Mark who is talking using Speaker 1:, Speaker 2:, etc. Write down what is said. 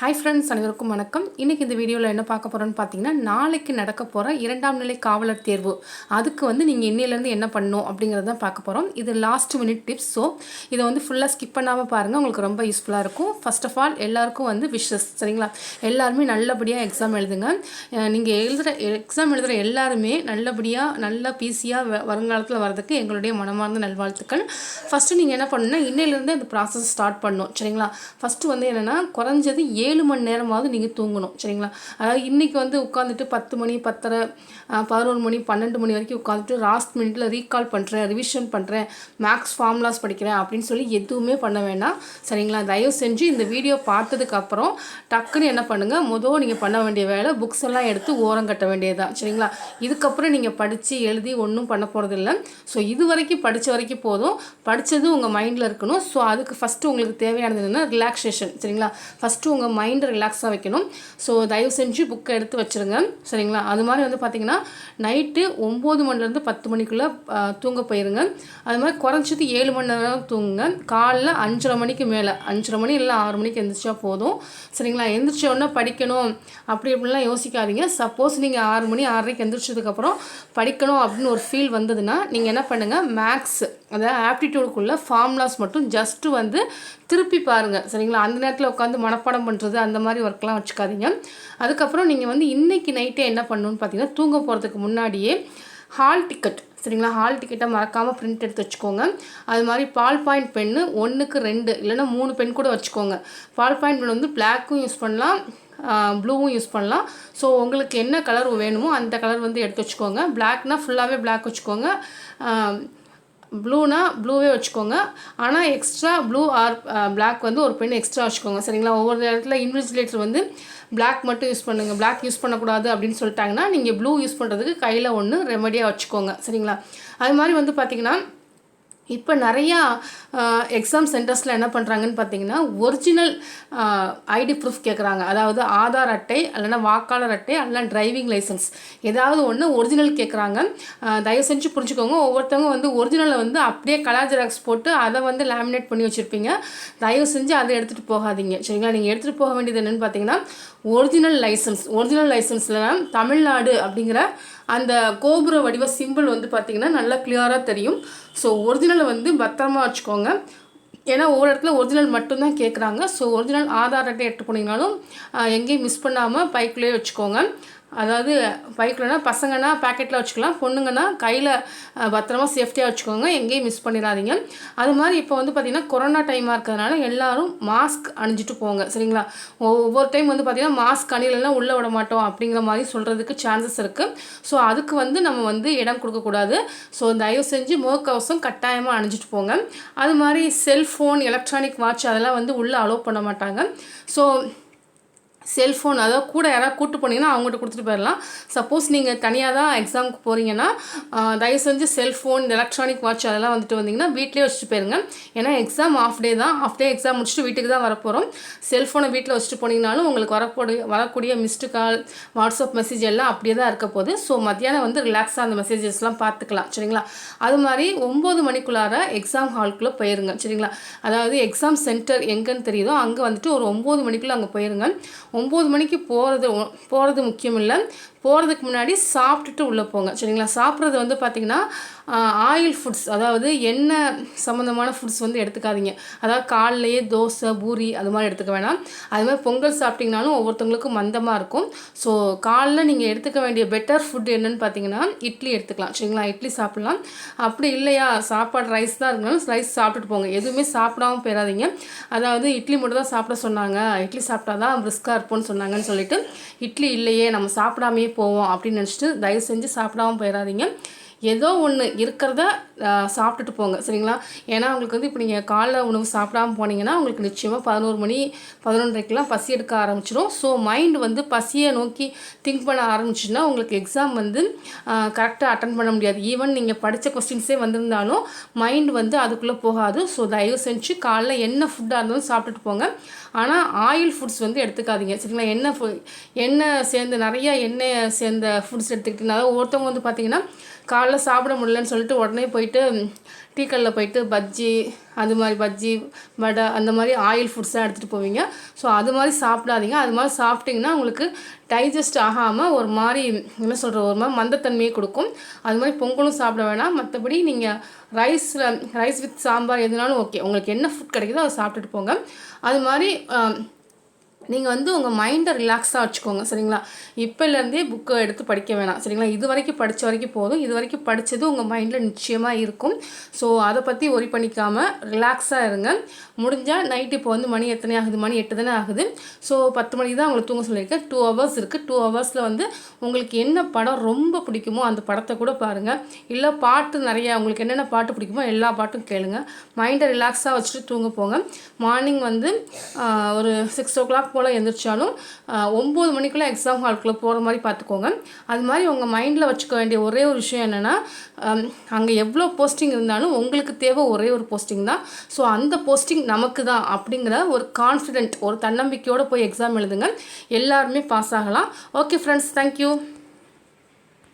Speaker 1: Hi friends அனைவருக்கும் வணக்கம். இன்றைக்கி இந்த வீடியோவில் என்ன பார்க்க போகிறோன்னு பார்த்தீங்கன்னா நாளைக்கு நடக்க போகிற இரண்டாம் நிலை காவலர் தேர்வு. அதுக்கு வந்து நீங்கள் இன்னிலேருந்து என்ன பண்ணணும் அப்படிங்கிறத தான் பார்க்க போகிறோம் இது லாஸ்ட் மினிட் டிப்ஸ் ஸோ இதை வந்து ஃபுல்லாக ஸ்கிப் பண்ணாமல் பாருங்கள் உங்களுக்கு ரொம்ப யூஸ்ஃபுல்லாக இருக்கும். ஃபர்ஸ்ட் ஆஃப் ஆல் எல்லாருக்கும் வந்து விஷஸ் சரிங்களா? எல்லாருமே நல்லபடியாக எக்ஸாம் எழுதுங்க. நீங்கள் எழுதுகிற எக்ஸாம் எழுதுகிற எல்லாருமே நல்லபடியாக நல்ல பீஸியாக வருங்காலத்தில் வரதுக்கு எங்களுடைய மனமார்ந்த நல்வாழ்த்துக்கள். ஃபஸ்ட்டு நீங்கள் என்ன பண்ணணும்னா இன்னையிலேருந்து அந்த ப்ராசஸ் ஸ்டார்ட் பண்ணணும். சரிங்களா? ஃபஸ்ட்டு வந்து என்னென்னா குறைஞ்சது ஏ ஏழு மணி நேரமாவது நீங்கள் தூங்கணும் சரிங்களா? அதாவது இன்றைக்கி வந்து உட்காந்துட்டு பத்து மணி பத்தரை ஆஹ், பதினொரு மணி பன்னெண்டு மணி வரைக்கும் உட்காந்துட்டு லாஸ்ட் மினிட்ல ரீகால் பண்ணுறேன் ரிவிஷன் பண்ணுறேன் மேக்ஸ் ஃபார்முலாஸ் படிக்கிறேன் அப்படின்னு சொல்லி எதுவுமே பண்ண வேண்டாம் சரிங்களா? தயவு செஞ்சு இந்த வீடியோ பார்த்ததுக்கப்புறம் டக்குன்னு என்ன பண்ணுங்கள் மொதல் நீங்கள் பண்ண வேண்டிய வேலை புக்ஸ் எல்லாம் எடுத்து ஓரம் கட்ட வேண்டியதுதான் சரிங்களா? இதுக்கப்புறம் நீங்கள் படித்து எழுதி ஒன்றும் பண்ண போகிறதில்ல ஸோ இது வரைக்கும் படித்த வரைக்கும் போதும். படித்தது உங்கள் மைண்டில் இருக்கணும். ஸோ அதுக்கு ஃபஸ்ட்டு உங்களுக்கு தேவையானது என்னென்னா ரிலாக்ஸேஷன் சரிங்களா? ஃபஸ்ட்டு உங்கள் மைண்டை ரிலாக்ஸாக வைக்கணும். ஸோ தயவு செஞ்சு புக்கை எடுத்து வச்சுருங்க. சரிங்களா? அது மாதிரி வந்து பார்த்தீங்கன்னா நைட்டு ஒம்பது மணிலேருந்து பத்து மணிக்குள்ளே தூங்க போயிருங்க. அது மாதிரி குறைஞ்சது ஏழு மணி நேரம் தூங்குங்க. காலைல அஞ்சரை மணிக்கு மேலே அஞ்சரை மணி இல்லை ஆறு மணிக்கு எந்திரிச்சா போதும். சரிங்களா? எந்திரிச்ச உடனே படிக்கணும். அப்படி இப்படிலாம் யோசிக்காதீங்க. சப்போஸ் நீங்கள் ஆறு மணி ஆறரைக்கு எந்திரிச்சதுக்கப்புறம் படிக்கணும் அப்படின்னு ஒரு ஃபீல் வந்ததுன்னா நீங்கள் என்ன பண்ணுங்கள் மேக்ஸ் அதாவது ஆப்டிடியூடுக்குள்ளே ஃபார்முலாஸ் மட்டும் ஜஸ்ட்டு வந்து திருப்பி பாருங்கள் சரிங்களா? அந்த நேரத்தில் உட்காந்து மனப்பாடம் பண்ணுறது அந்த மாதிரி ஒர்க்லாம் வச்சுக்காதீங்க. அதுக்கப்புறம் நீங்கள் வந்து இன்றைக்கி நைட்டே என்ன பண்ணணும்னு பார்த்தீங்கன்னா தூங்க போகிறதுக்கு முன்னாடியே ஹால் டிக்கெட் சரிங்களா? ஹால் டிக்கெட்டை மறக்காமல் பிரிண்ட் எடுத்து வச்சுக்கோங்க. அது மாதிரி பால் பாயிண்ட் பென்னு ஒன்றுக்கு ரெண்டு இல்லைன்னா மூணு பென் கூட வச்சுக்கோங்க. பால் பாயிண்ட் பென் வந்து பிளாக்கும் யூஸ் பண்ணலாம் ப்ளூவும் யூஸ் பண்ணலாம். ஸோ உங்களுக்கு என்ன கலர் வேணுமோ அந்த கலர் வந்து எடுத்து வச்சுக்கோங்க. பிளாக்னால் ஃபுல்லாகவே பிளாக் வச்சுக்கோங்க. ப்ளூனா ப்ளூவே வச்சுக்கோங்க. ஆனால் எக்ஸ்ட்ரா ப்ளூ ஆர் பிளாக் வந்து ஒரு பெண் எக்ஸ்ட்ரா வச்சுக்கோங்க. சரிங்களா? ஒவ்வொரு இடத்துல இன்விஜிலேட்டர் வந்து பிளாக் மட்டும் யூஸ் பண்ணுங்கள் பிளாக் யூஸ் பண்ணக்கூடாது அப்படின்னு சொல்லிட்டாங்கன்னா நீங்கள் ப்ளூ யூஸ் பண்ணுறதுக்கு கையில் ஒன்று ரெமடியாக வச்சுக்கோங்க. சரிங்களா? அது மாதிரி வந்து பார்த்திங்கன்னா இப்போ நிறையா எக்ஸாம் சென்டர்ஸில் என்ன பண்ணுறாங்கன்னு பார்த்தீங்கன்னா ஒரிஜினல் ஐடி ப்ரூஃப் கேட்குறாங்க அதாவது ஆதார் அட்டை இல்லைன்னா வாக்காளர் அட்டை இல்லைனா டிரைவிங் லைசன்ஸ் ஏதாவது ஒன்று ஒரிஜினல் கேட்குறாங்க தயவு செஞ்சு புரிஞ்சுக்கோங்க. ஒவ்வொருத்தவங்க வந்து ஒரிஜினலை வந்து அப்படியே கலர் ஜெராக்ஸ் போட்டு அதை வந்து லேமினேட் பண்ணி வச்சுருப்பீங்க. தயவு செஞ்சு அதை எடுத்துகிட்டு போகாதீங்க. சரிங்களா? நீங்கள் எடுத்துகிட்டு போக வேண்டியது என்னென்னு பார்த்தீங்கன்னா ஒரிஜினல் லைசன்ஸ் ஒரிஜினல் லைசன்ஸில் தமிழ்நாடு அப்படிங்கிற அந்த கோபுர வடிவ சிம்பிள் வந்து பார்த்திங்கன்னா நல்லா கிளியராக தெரியும். ஸோ ஒரிஜினலை வந்து பத்திரமா வச்சுக்கோங்க. ஏன்னா ஒவ்வொரு இடத்துல ஒரிஜினல் மட்டும்தான் கேட்குறாங்க ஸோ ஒரிஜினல் ஆதார் அட்டை எடுத்து போனீங்கனாலும் எங்கேயும் மிஸ் பண்ணாமல் பைக்குள்ளேயே வச்சுக்கோங்க. அதாவது பைக்கில்னா பசங்கன்னா பேக்கெட்டில் வச்சுக்கலாம். பொண்ணுங்கன்னா கையில் பத்திரமா சேஃப்டியாக வச்சுக்கோங்க. எங்கேயும் மிஸ் பண்ணிடாதீங்க. அது மாதிரி இப்போ வந்து பார்த்திங்கன்னா கொரோனா டைமாக இருக்கிறதுனால எல்லாரும் மாஸ்க் அணிஞ்சிட்டு போங்க. சரிங்களா? ஒவ்வொரு டைம் வந்து பார்த்திங்கன்னா மாஸ்க் அணிலெல்லாம் உள்ளே விட மாட்டோம் அப்படிங்கிற மாதிரி சொல்கிறதுக்கு சான்சஸ் இருக்குது ஸோ அதுக்கு வந்து நம்ம வந்து இடம் கொடுக்கக்கூடாது ஸோ தயவு செஞ்சு முகக்கவசம் கட்டாயமாக அணிஞ்சிட்டு போங்க. அது மாதிரி செல்ஃபோன் எலக்ட்ரானிக் வாட்ச் அதெல்லாம் வந்து உள்ளே அலோவ் பண்ண மாட்டாங்க. ஸோ செல்ஃபோன் அதாவது கூட யாராவது கூட்டு போனீங்கன்னா அவங்ககிட்ட கொடுத்துட்டு போயிடலாம். சப்போஸ் நீங்கள் தனியாக தான் எக்ஸாமுக்கு போகிறீங்கன்னா தயவு செஞ்சு செல்ஃபோன் எலக்ட்ரானிக் வாட்ச் அதெல்லாம் வந்துட்டு வந்தீங்கன்னா வீட்டிலே வச்சுட்டு போயிருங்க. ஏன்னா எக்ஸாம் ஆஃப் டே தான். ஆஃப் டே எக்ஸாம் முடிச்சுட்டு வீட்டுக்கு தான் வரப்போகிறோம் செல்ஃபோனை வீட்டில் வச்சுட்டு போனீங்கனாலும் உங்களுக்கு வரக்கூடிய வரக்கூடிய மிஸ்டு கால் வாட்ஸ்அப் மெசேஜ் எல்லாம் அப்படியே தான் இருக்க போகுது. ஸோ மத்தியானம் வந்து ரிலாக்ஸாக அந்த மெசேஜஸ்லாம் பார்த்துக்கலாம். சரிங்களா? அது மாதிரி ஒம்பது மணிக்குள்ளார எக்ஸாம் ஹால்குள்ளே போயிருங்க. சரிங்களா? அதாவது எக்ஸாம் சென்டர் எங்கேன்னு தெரியுதோ அங்கே வந்துட்டு ஒரு ஒம்பது மணிக்குள்ளே அங்கே போயிருங்க. ஒம்பது மணிக்கு போகிறது போகிறது முக்கியம் இல்லை போகிறதுக்கு முன்னாடி சாப்பிட்டுட்டு உள்ளே போங்க. சரிங்களா? சாப்பிட்றது வந்து பார்த்திங்கன்னா ஆயில் ஃபுட்ஸ் அதாவது எண்ணெய் சம்மந்தமான ஃபுட்ஸ் வந்து எடுத்துக்காதீங்க. அதாவது காலையிலேயே தோசை பூரி அது மாதிரி எடுத்துக்க வேணாம். அது மாதிரி பொங்கல் சாப்பிட்டிங்கனாலும் ஒவ்வொருத்தவங்களுக்கும் மந்தமாக இருக்கும். ஸோ காலைல நீங்கள் எடுத்துக்க வேண்டிய பெட்டர் ஃபுட் என்னன்னு பார்த்தீங்கன்னா இட்லி எடுத்துக்கலாம். சரிங்களா? இட்லி சாப்பிட்லாம். அப்படி இல்லையா? சாப்பாடு ரைஸ் தான் இருந்தாலும் ரைஸ் சாப்பிட்டுட்டு போங்க. எதுவுமே சாப்பிடாம போயிடாதீங்க அதாவது இட்லி மட்டும் தான் சாப்பிட சொன்னாங்க. இட்லி சாப்பிட்டா தான் பிரிஸ்காக இருப்போம்னு சொன்னாங்கன்னு சொல்லிட்டு இட்லி இல்லையே நம்ம சாப்பிடாமையே போவோம் அப்படின்னு நினச்சிட்டு தயவு செஞ்சு சாப்பிடாம போயிடாதீங்க ஏதோ ஒன்று இருக்கிறத சாப்பிட்டுட்டு போங்க. சரிங்களா? ஏன்னா உங்களுக்கு வந்து இப்போ நீங்கள் காலைல உணவு சாப்பிடாம போனீங்கன்னா உங்களுக்கு நிச்சயமாக பதினோரு மணி பதினொன்றரைக்கெலாம் பசி எடுக்க ஆரம்பிச்சிடும் ஸோ மைண்ட் வந்து பசியை நோக்கி திங்க் பண்ண ஆரம்பிச்சுன்னா உங்களுக்கு எக்ஸாம் வந்து கரெக்டாக அட்டன் பண்ண முடியாது. ஈவன் நீங்கள் படித்த கொஸ்டின்ஸே வந்திருந்தாலும் மைண்ட் வந்து அதுக்குள்ளே போகாது. ஸோ தயவு செஞ்சு காலைல என்ன ஃபுட்டாக இருந்தாலும் சாப்பிட்டுட்டு போங்க. ஆனால் ஆயில் ஃபுட்ஸ் வந்து எடுத்துக்காதீங்க. சரிங்களா? எண்ணெய் ஃபு எண்ணெய் சேர்ந்து நிறையா எண்ணெய் சேர்ந்த ஃபுட்ஸ் எடுத்துக்கிட்டிங்கன்னா அதாவது ஒருத்தவங்க வந்து பார்த்தீங்கன்னா காலைல சாப்பிட முடியலன்னு சொல்லிட்டு உடனே போயிட்டு டீ கல்லில் போயிட்டு பஜ்ஜி அது மாதிரி பஜ்ஜி வடை அந்த மாதிரி ஆயில் ஃபுட்ஸாக எடுத்துகிட்டு போவீங்க. ஸோ அது மாதிரி சாப்பிடாதீங்க. அது மாதிரி சாப்பிட்டிங்கன்னா உங்களுக்கு டைஜஸ்ட் ஆகாமல் ஒரு மாதிரி என்ன சொல்கிற ஒரு மாதிரி மந்தத்தன்மையை கொடுக்கும். அது மாதிரி பொங்கலும் சாப்பிட வேணாம். மற்றபடி நீங்கள் ரைஸில் ரைஸ் வித் சாம்பார் எதுனாலும் ஓகே உங்களுக்கு என்ன ஃபுட் கிடைக்குதோ அதை சாப்பிட்டுட்டு போங்க. அது மாதிரி நீங்கள் வந்து உங்கள் மைண்டை ரிலாக்ஸாக வச்சுக்கோங்க சரிங்களா? இப்போலேருந்தே புக்கை எடுத்து படிக்க வேணாம் சரிங்களா? இது வரைக்கும் படித்த வரைக்கும் போதும். இது வரைக்கும் படித்தது உங்கள் மைண்டில் நிச்சயமாக இருக்கும். ஸோ அதை பற்றி ஒரி பண்ணிக்காமல் ரிலாக்ஸாக இருங்க. முடிஞ்சால் நைட் இப்போ வந்து மணி எத்தனை ஆகுது? மணி எட்டு தானே ஆகுது. ஸோ பத்து மணிக்கு தான் உங்களை தூங்க சொல்லியிருக்கேன். டூ ஹவர்ஸ் இருக்குது டூ ஹவர்ஸில் வந்து உங்களுக்கு என்ன படம் ரொம்ப பிடிக்குமோ அந்த படத்தை கூட பாருங்கள் இல்லை பாட்டு நிறையா உங்களுக்கு என்னென்ன பாட்டு பிடிக்குமோ எல்லா பாட்டும் கேளுங்க. மைண்டை ரிலாக்ஸாக வச்சுட்டு தூங்க போங்க. மார்னிங் வந்து ஒரு சிக்ஸ் ஓ கிளாக் கிளாக் போல் எழுந்திரிச்சாலும் ஒம்பது மணிக்குள்ளே எக்ஸாம் ஹால்குள்ளே போகிற மாதிரி பார்த்துக்கோங்க அது மாதிரி உங்கள் மைண்டில் வச்சுக்க வேண்டிய ஒரே ஒரு விஷயம் என்னென்னா அங்கே எவ்வளோ போஸ்டிங் இருந்தாலும் உங்களுக்கு தேவை ஒரே ஒரு போஸ்டிங் தான். ஸோ அந்த போஸ்டிங் நமக்கு தான் அப்படிங்கிற ஒரு கான்ஃபிடென்ட் ஒரு தன்னம்பிக்கையோடு போய் எக்ஸாம் எழுதுங்க. எல்லாருமே பாஸ் ஆகலாம். Okay friends thank you